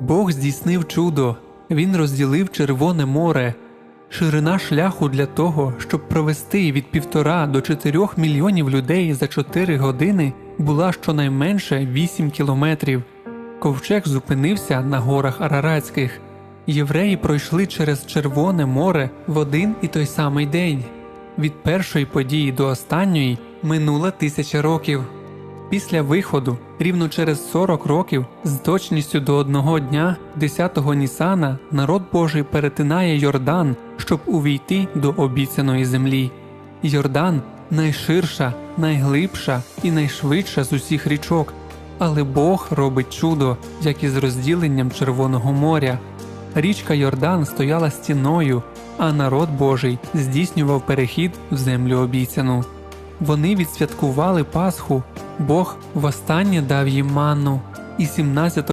Бог здійснив чудо, Він розділив Червоне море. Ширина шляху для того, щоб провести від півтора до чотирьох мільйонів людей за чотири години, була щонайменше 8 кілометрів. Ковчег зупинився на горах Араратських. Євреї пройшли через Червоне море в один і той самий день. Від першої події до останньої минула тисяча років. Після виходу, рівно через 40 років, з точністю до одного дня, 10-го Нісана, народ Божий перетинає Йордан, щоб увійти до обіцяної землі. Йордан найширша, найглибша і найшвидша з усіх річок, але Бог робить чудо, як із розділенням Червоного моря. Річка Йордан стояла стіною, а народ Божий здійснював перехід в землю обіцяну. Вони відсвяткували Пасху, Бог востаннє дав їм манну, і 17